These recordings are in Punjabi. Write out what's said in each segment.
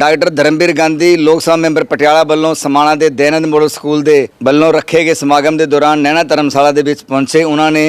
ਡਾਕਟਰ ਧਰਮਵੀਰ ਗਾਂਧੀ ਲੋਕ ਸਭਾ ਮੈਂਬਰ ਪਟਿਆਲਾ ਵੱਲੋਂ ਸਮਾਣਾ ਦੇ ਦੈਨੰਦ ਮੋਡਲ ਸਕੂਲ ਦੇ ਵੱਲੋਂ ਰੱਖੇ ਗਏ ਸਮਾਗਮ ਦੇ ਦੌਰਾਨ ਨੈਣਾ ਧਰਮਸ਼ਾਲਾ ਦੇ ਵਿੱਚ ਪਹੁੰਚੇ। ਉਹਨਾਂ ਨੇ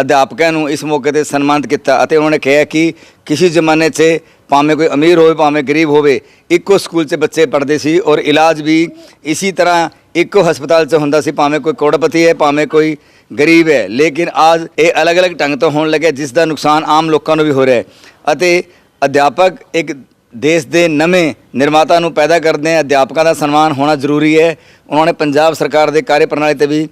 ਅਧਿਆਪਕਾਂ ਨੂੰ ਇਸ ਮੌਕੇ ਤੇ ਸਨਮਾਨਿਤ ਕੀਤਾ ਅਤੇ ਉਹਨਾਂ ਨੇ ਕਿਹਾ ਕਿ ਕਿਸੇ ਜ਼ਮਾਨੇ 'ਚ ਭਾਵੇਂ ਕੋਈ ਅਮੀਰ ਹੋਵੇ, ਭਾਵੇਂ ਗਰੀਬ ਹੋਵੇ, ਇੱਕੋ ਸਕੂਲ 'ਚ ਬੱਚੇ ਪੜ੍ਹਦੇ ਸੀ ਔਰ ਇਲਾਜ ਵੀ ਇਸੀ ਤਰ੍ਹਾਂ ਇੱਕੋ ਹਸਪਤਾਲ 'ਚ ਹੁੰਦਾ ਸੀ। ਭਾਵੇਂ ਕੋਈ ਕਰੋੜਪਤੀ ਹੈ, ਭਾਵੇਂ ਕੋਈ ਗਰੀਬ ਹੈ, ਲੇਕਿਨ ਅੱਜ ਇਹ ਅਲੱਗ-ਅਲੱਗ ਢੰਗ ਤੋਂ ਹੋਣ ਲੱਗਿਆ, ਜਿਸ ਦਾ ਨੁਕਸਾਨ ਆਮ ਲੋਕਾਂ ਨੂੰ ਵੀ ਹੋ ਰਿਹਾ ਹੈ। ਅਤੇ ਅਧਿਆਪਕ ਇੱਕ ਦੇਸ਼ ਦੇ ਨਵੇਂ ਨਿਰਮਾਤਾ ਨੂੰ ਪੈਦਾ ਕਰਦੇ ਹੈ, ਅਧਿਆਪਕਾਂ ਦਾ ਸਨਮਾਨ ਹੋਣਾ ਜ਼ਰੂਰੀ ਹੈ। ਉਹਨਾਂ ਨੇ ਪੰਜਾਬ ਸਰਕਾਰ ਦੇ ਕਾਰਜ ਪ੍ਰਣਾਲੀ ਤੇ ਵੀ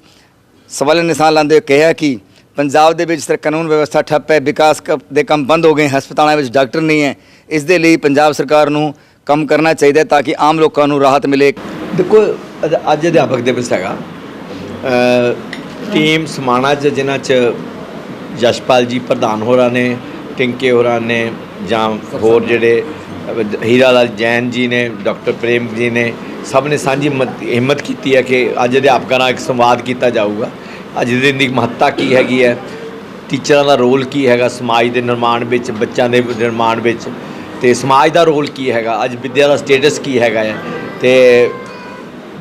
ਸਵਾਲ ਨਿਸ਼ਾਨ ਲਾਉਂਦੇ ਹੋਏ ਕਿਹਾ ਕਿ ਪੰਜਾਬ ਦੇ ਵਿੱਚ ਸਰ ਕਾਨੂੰਨ ਵਿਵਸਥਾ ਠੱਪ ਹੈ, ਵਿਕਾਸ ਕ- ਦੇ ਕੰਮ ਬੰਦ ਹੋ ਗਏ ਹਸਪਤਾਲਾਂ ਵਿੱਚ ਡਾਕਟਰ ਨਹੀਂ ਹੈ। ਇਸ ਦੇ ਲਈ ਪੰਜਾਬ ਸਰਕਾਰ ਨੂੰ ਕੰਮ ਕਰਨਾ ਚਾਹੀਦਾ ਤਾਂ ਕਿ ਆਮ ਲੋਕਾਂ ਨੂੰ ਰਾਹਤ ਮਿਲੇ। ਦੇਖੋ ਅੱਜ ਅਧਿਆਪਕ ਦਿਵਸ ਹੈਗਾ। ਟੀਮ ਸਮਾਣਾ ਚ, ਜਿਨ੍ਹਾਂ ਚ ਜਸ਼ਪਾਲ ਜੀ ਪ੍ਰਧਾਨ ਹੋਰਾਂ ਨੇ, ਟਿੰਕੇ ਹੋਰਾਂ ਨੇ ਜਾਂ ਹੋਰ ਜਿਹੜੇ ਹੀਰਾ ਲਾਲ ਜੈਨ ਜੀ ਨੇ, ਡਾਕਟਰ ਪ੍ਰੇਮ ਜੀ ਨੇ, ਸਭ ਨੇ ਸਾਂਝੀ ਹਿੰਮਤ- ਹਿੰਮਤ ਕੀਤੀ ਹੈ ਕਿ ਅੱਜ ਅਧਿਆਪਕਾਂ ਨਾਲ ਇੱਕ ਸੰਵਾਦ ਕੀਤਾ ਜਾਊਗਾ। ਅੱਜ ਦੇ ਦਿਨ ਦੀ ਮਹੱਤਤਾ ਕੀ ਹੈਗੀ ਹੈ? ਟੀਚਰਾਂ ਦਾ ਰੋਲ ਕੀ ਹੈਗਾ ਸਮਾਜ ਦੇ ਨਿਰਮਾਣ ਵਿੱਚ, ਬੱਚਿਆਂ ਦੇ ਨਿਰਮਾਣ ਵਿੱਚ? ਤੇ ਸਮਾਜ ਦਾ ਰੋਲ ਕੀ ਹੈਗਾ? ਅੱਜ ਵਿਦਿਆ ਦਾ ਸਟੇਟਸ ਕੀ ਹੈਗਾ ਹੈ? ਤੇ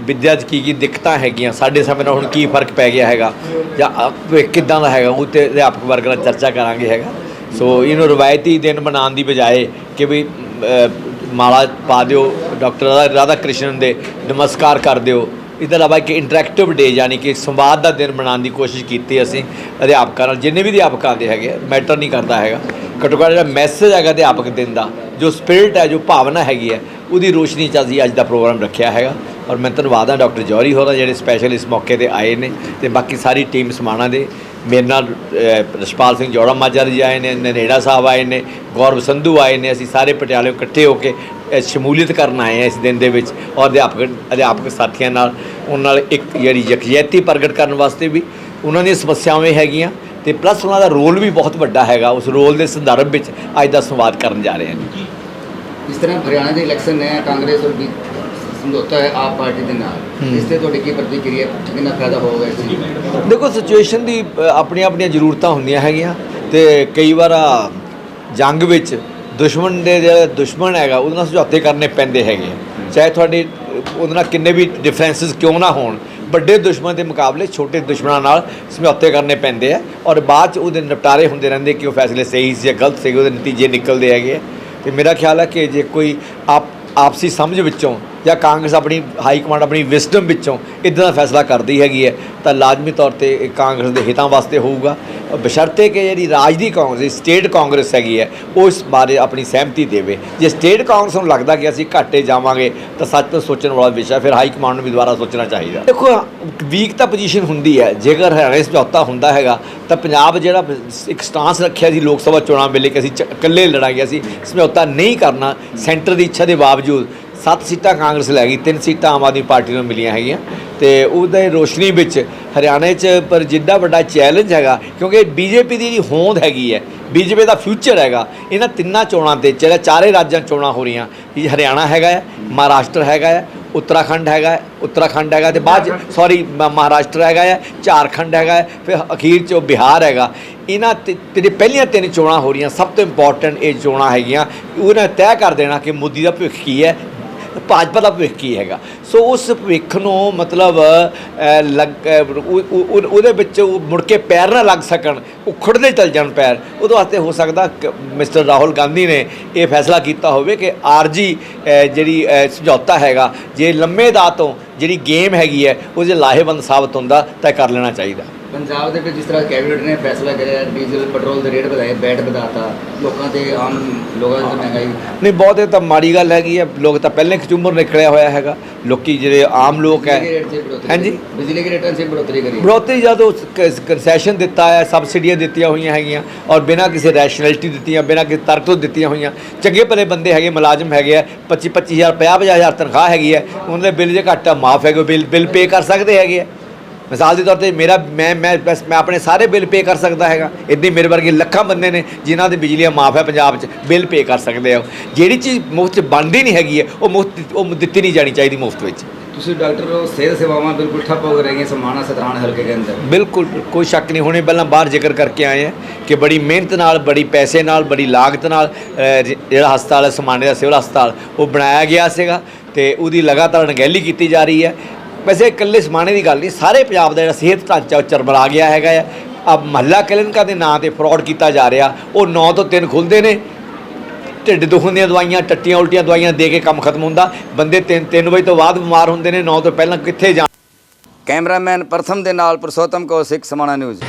ਵਿਦਿਆ 'ਚ ਕੀ ਕੀ ਦਿੱਕਤਾਂ ਹੈਗੀਆਂ? ਸਾਡੇ ਸਮੇਂ ਨਾਲ ਹੁਣ ਕੀ ਫ਼ਰਕ ਪੈ ਗਿਆ ਹੈਗਾ? ਜਾਂ ਕਿੱਦਾਂ ਦਾ ਹੈਗਾ? ਉਹ ਤੇ ਅਧਿਆਪਕ ਵਰਗ ਨਾਲ ਚਰਚਾ ਕਰਾਂਗੇ ਹੈਗਾ। ਸੋ ਇਹਨੂੰ ਰਵਾਇਤੀ ਦਿਨ ਬਣਾਉਣ ਦੀ ਬਜਾਏ ਕਿ ਵੀ ਮਾਲਾ ਪਾ ਦਿਓ, ਡਾਕਟਰ ਰਾਧਾ ਰਾਧਾ ਕ੍ਰਿਸ਼ਨ ਦੇ ਨਮਸਕਾਰ ਕਰ ਦਿਓ। ਇਸ ਤੋਂ ਇਲਾਵਾ ਇੱਕ ਇੰਟਰੈਕਟਿਵ ਡੇ ਯਾਨੀ ਕਿ ਸੰਵਾਦ ਦਾ ਦਿਨ ਬਣਾਉਣ ਦੀ ਕੋਸ਼ਿਸ਼ ਕੀਤੀ ਅਸੀਂ ਅਧਿਆਪਕਾਂ ਨਾਲ। ਜਿੰਨੇ ਵੀ ਅਧਿਆਪਕ ਆਉਂਦੇ ਹੈਗੇ, ਮੈਟਰ ਨਹੀਂ ਕਰਦਾ ਹੈਗਾ। ਘੱਟੋ ਘੱਟ ਜਿਹੜਾ ਮੈਸੇਜ ਹੈਗਾ ਅਧਿਆਪਕ ਦਿਨ ਦਾ, ਜੋ ਸਪਿਰਿਟ ਹੈ, ਜੋ ਭਾਵਨਾ ਹੈਗੀ ਹੈ, ਉਹਦੀ ਰੋਸ਼ਨੀ 'ਚ ਅਸੀਂ ਅੱਜ ਦਾ ਪ੍ਰੋਗਰਾਮ ਰੱਖਿਆ ਹੈਗਾ। ਔਰ ਮੈਂ ਧੰਨਵਾਦ ਹਾਂ ਡਾਕਟਰ ਜੌਹਰੀ ਹੋਰਾਂ ਜਿਹੜੇ ਸਪੈਸ਼ਲ ਇਸ ਮੌਕੇ ਤੇ ਆਏ ਨੇ ਤੇ ਬਾਕੀ ਸਾਰੀ ਟੀਮ ਸਮਾਣਾ ਦੇ। ਮੇਰੇ ਨਾਲ ਅ, ਰਛਪਾਲ ਸਿੰਘ ਜੋੜਾ ਮਾਜਰ ਜੀ ਆਏ ਨੇ ਨਨੇੜਾ ਸਾਹਿਬ ਆਏ ਨੇ ਗੌਰਵ ਸੰਧੂ ਆਏ ਨੇ ਅਸੀਂ ਸਾਰੇ ਪਟਿਆਲੇ ਇਕੱਠੇ ਹੋ ਕੇ ਸ਼ਮੂਲੀਅਤ ਕਰਨ ਆਏ ਹਾਂ ਇਸ ਦਿਨ ਦੇ ਵਿੱਚ ਔਰ ਅਧਿਆਪਕ ਅਧਿਆਪਕ ਸਾਥੀਆਂ ਨਾਲ ਉਹਨਾਂ ਨਾਲ ਇੱਕ ਜਿਹੜੀ ਯਕਜਹਿਤੀ ਪ੍ਰਗਟ ਕਰਨ ਵਾਸਤੇ ਵੀ ਉਹਨਾਂ ਦੀਆਂ ਸਮੱਸਿਆਵਾਂ ਹੈਗੀਆਂ ਤੇ ਪਲੱਸ ਉਹਨਾਂ ਦਾ ਰੋਲ ਵੀ ਬਹੁਤ ਵੱਡਾ ਹੈਗਾ ਉਸ ਰੋਲ ਦੇ ਸੰਦਰਭ ਵਿੱਚ ਅੱਜ ਦਾ ਸੰਵਾਦ ਕਰਨ ਜਾ ਰਹੇ ਹਾਂ ਜਿਸ ਤਰ੍ਹਾਂ ਹਰਿਆਣਾ ਦੇ ਇਲੈਕਸ਼ਨ ਹੈ ਕਾਂਗਰਸ ਔਰ ਸਮਝੌਤਾ ਹੈ ਆਪ ਪਾਰਟੀ ਦੇ ਨਾਲ। ਇਸ ਤੇ ਤੁਹਾਡੀ ਕੀ ਪ੍ਰਤੀਕਿਰਿਆ ਕਿੰਨਾ ਫਾਇਦਾ ਹੋਊਗਾ ਇਸ ਚੀਜ਼ ਦੇਖੋ ਸਿਚੁਏਸ਼ਨ ਦੀ ਆਪਣੀਆਂ ਆਪਣੀਆਂ ਜ਼ਰੂਰਤਾਂ ਹੁੰਦੀਆਂ ਹੈਗੀਆਂ ਤੇ ਕਈ ਵਾਰ ਜੰਗ ਵਿੱਚ ਦੁਸ਼ਮਣ ਦੇ ਜਿਹੜਾ ਦੁਸ਼ਮਣ ਹੈਗਾ ਉਹਦੇ ਨਾਲ ਸਮਝੌਤੇ ਕਰਨੇ ਪੈਂਦੇ ਹੈਗੇ। ਚਾਹੇ ਤੁਹਾਡੇ ਉਹਦੇ ਨਾਲ ਕਿੰਨੇ ਵੀ ਡਿਫਰੈਂਸਸ ਕਿਉਂ ਨਾ ਹੋਣ ਵੱਡੇ ਦੁਸ਼ਮਣ ਦੇ ਮੁਕਾਬਲੇ ਛੋਟੇ ਦੁਸ਼ਮਣਾਂ ਨਾਲ ਸਮਝੌਤੇ ਕਰਨੇ ਪੈਂਦੇ ਆ ਔਰ ਬਾਅਦ ਚ ਉਹਦੇ ਨਿਪਟਾਰੇ ਹੁੰਦੇ ਰਹਿੰਦੇ ਕਿ ਉਹ ਫੈਸਲੇ ਸਹੀ ਸੀ ਜਾਂ ਗਲਤ ਸੀ ਉਹਦੇ ਨਤੀਜੇ ਨਿਕਲਦੇ ਹੈਗੇ। ਤੇ ਮੇਰਾ ਖਿਆਲ ਹੈ ਕਿ ਜੇ ਕੋਈ ਆਪ ਆਪਸੀ ਸਮਝ ਵਿੱਚੋਂ ਜਾਂ ਕਾਂਗਰਸ ਆਪਣੀ ਹਾਈ ਕਮਾਂਡ ਆਪਣੀ ਵਿਜ਼ਡਮ ਵਿੱਚੋਂ ਇਦਾਂ ਦਾ ਫੈਸਲਾ ਕਰਦੀ ਹੈਗੀ ਹੈ, ਤਾਂ ਲਾਜ਼ਮੀ ਤੌਰ ਤੇ ਕਾਂਗਰਸ ਦੇ ਹਿੱਤਾਂ ਵਾਸਤੇ ਹੋਊਗਾ। ਬਸ਼ਰਤੇ ਕਿ ਜਿਹੜੀ ਰਾਜ ਦੀ ਕਾਂਗਰਸ ਸਟੇਟ ਕਾਂਗਰਸ ਹੈਗੀ ਹੈ, ਉਹ ਇਸ ਬਾਰੇ ਆਪਣੀ ਸਹਿਮਤੀ ਦੇਵੇ। ਜੇ ਸਟੇਟ ਕਾਂਗਰਸ ਨੂੰ ਲੱਗਦਾ ਕਿ ਅਸੀਂ ਘਾਟੇ ਜਾਵਾਂਗੇ, ਤਾਂ ਸੱਚ ਤੋਂ ਸੋਚਣ ਵਾਲਾ ਵਿਸ਼ਾ ਫਿਰ ਹਾਈ ਕਮਾਂਡ ਨੂੰ ਵੀ ਦੁਬਾਰਾ ਸੋਚਣਾ ਚਾਹੀਦਾ। ਦੇਖੋ ਵੀਕ ਤਾਂ ਪੋਜੀਸ਼ਨ ਹੁੰਦੀ ਹੈ, ਜੇਕਰ ਹਰਿਆਣਾ ਸਮਝੌਤਾ ਹੁੰਦਾ ਹੈਗਾ, ਤਾਂ ਪੰਜਾਬ ਜਿਹੜਾ ਇੱਕ ਸਟਾਂਸ ਰੱਖਿਆ ਸੀ ਲੋਕ ਸਭਾ ਚੋਣਾਂ ਵੇਲੇ ਕਿ ਅਸੀਂ ਚ- ਇਕੱਲੇ ਲੜਾਂਗੇ, ਅਸੀਂ ਸਮਝੌਤਾ ਨਹੀਂ ਕਰਨਾ ਸੈਂਟਰ ਦੀ ਇੱਛਾ ਦੇ ਬਾਵਜੂਦ ਸੱਤ ਸੀਟਾਂ ਕਾਂਗਰਸ ਲੈ ਗਈ ਤਿੰਨ ਸੀਟਾਂ ਆਮ ਆਦਮੀ ਪਾਰਟੀ ਨੂੰ ਮਿਲੀਆਂ ਹੈਗੀਆਂ। ਤੇ ਉਹਦੇ ਰੋਸ਼ਨੀ ਵਿੱਚ ਹਰਿਆਣੇ 'ਚ ਪਰ ਜਿੱਡਾ ਵੱਡਾ ਚੈਲੰਜ ਹੈਗਾ ਕਿਉਂਕਿ ਬੀਜੇਪੀ ਦੀ ਜਿਹੜੀ ਹੋਂਦ ਹੈਗੀ ਹੈ ਬੀਜੇਪੀ ਦਾ ਫਿਊਚਰ ਹੈਗਾ ਇਹਨਾਂ ਤਿੰਨਾਂ ਚੋਣਾਂ ਤੇ ਜਿਹੜਾ ਚਾਰੇ ਰਾਜਾਂ ਚੋਣਾਂ ਹੋ ਰਹੀਆਂ ਇਹ ਹਰਿਆਣਾ ਹੈਗਾ ਹੈ ਮਹਾਰਾਸ਼ਟਰ ਹੈਗਾ ਹੈ ਉੱਤਰਾਖੰਡ ਹੈਗਾ ਹੈ, ਉੱਤਰਾਖੰਡ ਹੈਗਾ ਤੇ ਬਾਅਦ ਸੌਰੀ ਮਹਾਰਾਸ਼ਟਰ ਹੈਗਾ ਹੈ ਝਾਰਖੰਡ ਹੈਗਾ ਹੈ, ਫਿਰ ਅਖੀਰ 'ਚ ਉਹ ਬਿਹਾਰ ਹੈਗਾ। ਇਹਨਾਂ ਤੇ ਪਹਿਲੀਆਂ ਤਿੰਨ ਚੋਣਾਂ ਹੋ ਰਹੀਆਂ ਸਭ ਤੋਂ ਇੰਪੋਰਟੈਂਟ ਇਹ ਚੋਣਾਂ ਹੈਗੀਆਂ ਉਹਨਾਂ ਤੈਅ ਕਰ ਦੇਣਾ ਕਿ ਮੋਦੀ ਦਾ ਭਵਿੱਖ ਕੀ ਹੈ ਭਾਜਪਾ ਦਾ ਭਵਿੱਖ ਕੀ ਹੈਗਾ? ਸੋ ਉਸ ਭਵਿੱਖ ਨੂੰ ਮਤਲਬ ਲੱਗ ਉਹਦੇ ਵਿੱਚ ਮੁੜ ਕੇ ਪੈਰ ਨਾ ਲੱਗ ਸਕਣ, ਉਖੜਦੇ ਚੱਲ ਜਾਣ ਪੈਰ। ਉਹਦੇ ਵਾਸਤੇ ਹੋ ਸਕਦਾ ਕਿ, ਮਿਸਟਰ ਰਾਹੁਲ ਗਾਂਧੀ ਨੇ ਇਹ ਫੈਸਲਾ ਕੀਤਾ ਹੋਵੇ ਕਿ ਆਰਜੀ ਜਿਹੜੀ ਸਮਝੌਤਾ ਹੈਗਾ, ਜੇ ਲੰਮੇ ਦਾ ਤੋਂ ਜਿਹੜੀ ਗੇਮ ਹੈਗੀ ਹੈ ਉਹ ਜੇ ਲਾਹੇਵੰਦ ਸਾਬਤ ਹੁੰਦਾ, ਤਾਂ ਕਰ ਲੈਣਾ ਚਾਹੀਦਾ। ਪੰਜਾਬ ਦੇ ਵਿੱਚ ਜਿਸ ਤਰ੍ਹਾਂ ਕੈਬਨਿਟ ਨੇ ਫੈਸਲਾ ਕਰਿਆ ਡੀਜ਼ਲ ਪੈਟਰੋਲ ਦੇ ਰੇਟ ਵਧਾਏ ਬੈਟ ਵਧਾਤਾ ਲੋਕਾਂ ਤੇ ਆਮ ਲੋਕਾਂ ਦੀ ਮਹਿੰਗਾਈ ਨਹੀਂ ਬਹੁਤ ਇਹ ਤਾਂ ਮਾੜੀ ਗੱਲ ਹੈਗੀ ਹੈ ਲੋਕ ਤਾਂ ਪਹਿਲੇ ਖਚੂਮਰ ਨਿਕਲਿਆ ਹੋਇਆ ਹੈਗਾ ਲੋਕੀ ਜਿਹੜੇ ਆਮ ਲੋਕ ਹੈ। ਹਾਂਜੀ? ਬਿਜਲੀ ਦੇ ਰੇਟਾਂ 'ਚ ਬੜੋਤਰੀ ਕਰੀ। ਬੜੋਤਰੀ ਜਦੋਂ ਕੰਸੈਸ਼ਨ ਦਿੱਤਾ ਹੈ ਸਬਸਿਡੀਆਂ ਦਿੱਤੀਆਂ ਹੋਈਆਂ ਹੈਗੀਆਂ ਔਰ ਬਿਨਾਂ ਕਿਸੇ ਰੈਸ਼ਨੈਲਿਟੀ ਦਿੱਤੀਆਂ ਬਿਨਾਂ ਕਿਸੇ ਤਰਕ ਤੋਂ ਦਿੱਤੀਆਂ ਹੋਈਆਂ ਚੰਗੇ ਭਲੇ ਬੰਦੇ ਹੈਗੇ ਮੁਲਾਜ਼ਮ ਹੈਗੇ ਆ 25 25000 50 50000 ਤਨਖਾਹ ਹੈਗੀ ਹੈ ਉਹਨਾਂ ਦੇ ਬਿੱਲ ਜੇ ਘੱਟ ਮਾਫ ਹੈਗੇ ਬਿੱਲ ਬਿੱਲ ਪੇ ਕਰ ਸਕਦੇ ਹੈਗੇ ਆ ਮਿਸਾਲ ਦੇ ਤੌਰ ਤੇ ਮੇਰਾ ਮੈਂ ਮੈਂ ਬਸ ਮੈਂ ਆਪਣੇ ਸਾਰੇ ਬਿੱਲ ਪੇ ਕਰ ਸਕਦਾ ਹੈਗਾ। ਇੱਦਾਂ ਮੇਰੇ ਵਰਗੇ ਲੱਖਾਂ ਬੰਦੇ ਨੇ ਜਿਨ੍ਹਾਂ ਦੇ ਬਿਜਲੀਆਂ ਮਾਫ ਹੈ ਪੰਜਾਬ 'ਚ ਬਿੱਲ ਪੇ ਕਰ ਸਕਦੇ ਆ ਜਿਹੜੀ ਚੀਜ਼ ਮੁਫਤ 'ਚ ਬਣਦੀ ਨਹੀਂ ਹੈਗੀ ਹੈ ਉਹ ਮੁਫਤ ਉਹ ਦਿੱਤੀ ਨਹੀਂ ਜਾਣੀ ਚਾਹੀਦੀ ਮੁਫਤ ਵਿੱਚ। ਤੁਸੀਂ ਡਾਕਟਰ ਸਿਹਤ ਸੇਵਾਵਾਂ ਬਿਲਕੁਲ ਠੱਪ ਹੋ ਰਹੀਆਂ ਸਮਾਣਾ ਸਤਰਾਣ ਹਲਕੇ ਦੇ ਅੰਦਰ। ਬਿਲਕੁਲ ਕੋਈ ਸ਼ੱਕ ਨਹੀਂ ਹੁਣੇ ਪਹਿਲਾਂ ਬਾਹਰ ਜ਼ਿਕਰ ਕਰਕੇ ਆਏ ਆ ਕਿ ਬੜੀ ਮਿਹਨਤ ਨਾਲ ਬੜੀ ਪੈਸੇ ਨਾਲ ਬੜੀ ਲਾਗਤ ਨਾਲ ਜਿਹੜਾ ਹਸਪਤਾਲ ਹੈ ਸਮਾਣੇ ਦਾ ਸਿਵਲ ਹਸਪਤਾਲ ਉਹ ਬਣਾਇਆ ਗਿਆ ਸੀਗਾ ਤੇ ਉਹਦੀ ਲਗਾਤਾਰ ਅਣਗਹਿਲੀ ਕੀਤੀ ਜਾ ਰਹੀ ਹੈ। ਵੈਸੇ ਇਕੱਲੇ ਸਮਾਣੇ ਦੀ ਗੱਲ ਨਹੀਂ, ਸਾਰੇ ਪੰਜਾਬ ਦਾ ਜਿਹੜਾ ਸਿਹਤ ਢਾਂਚਾ ਉਹ ਚਰਬਰਾ ਗਿਆ ਹੈਗਾ ਆ। ਆ ਮਹੱਲਾ ਕਲੀਨਿਕਾਂ ਦੇ ਨਾਂ ਤੇ ਫਰਾਡ ਕੀਤਾ ਜਾ ਰਿਹਾ। ਉਹ 9 ਤੋਂ 3 ਖੁੱਲਦੇ ਨੇ। ਢਿੱਡ ਦੁਖਣ ਦੀਆਂ ਦਵਾਈਆਂ, ਟੱਟੀਆਂ ਉਲਟੀਆਂ ਦਵਾਈਆਂ ਦੇ ਕੇ ਕੰਮ ਖਤਮ ਹੁੰਦਾ। ਬੰਦੇ 3 3 ਵਜੇ ਤੋਂ ਬਾਅਦ ਬਿਮਾਰ ਹੁੰਦੇ ਨੇ 9 ਤੋਂ ਪਹਿਲਾਂ ਕਿੱਥੇ ਜਾਣ ਕੈਮਰਾਮੈਨ ਪ੍ਰਥਮ ਦੇ ਨਾਲ ਪੁਰਸ਼ੋਤਮ ਸਿੱਖ ਸਮਾਣਾ ਨਿਊਜ਼।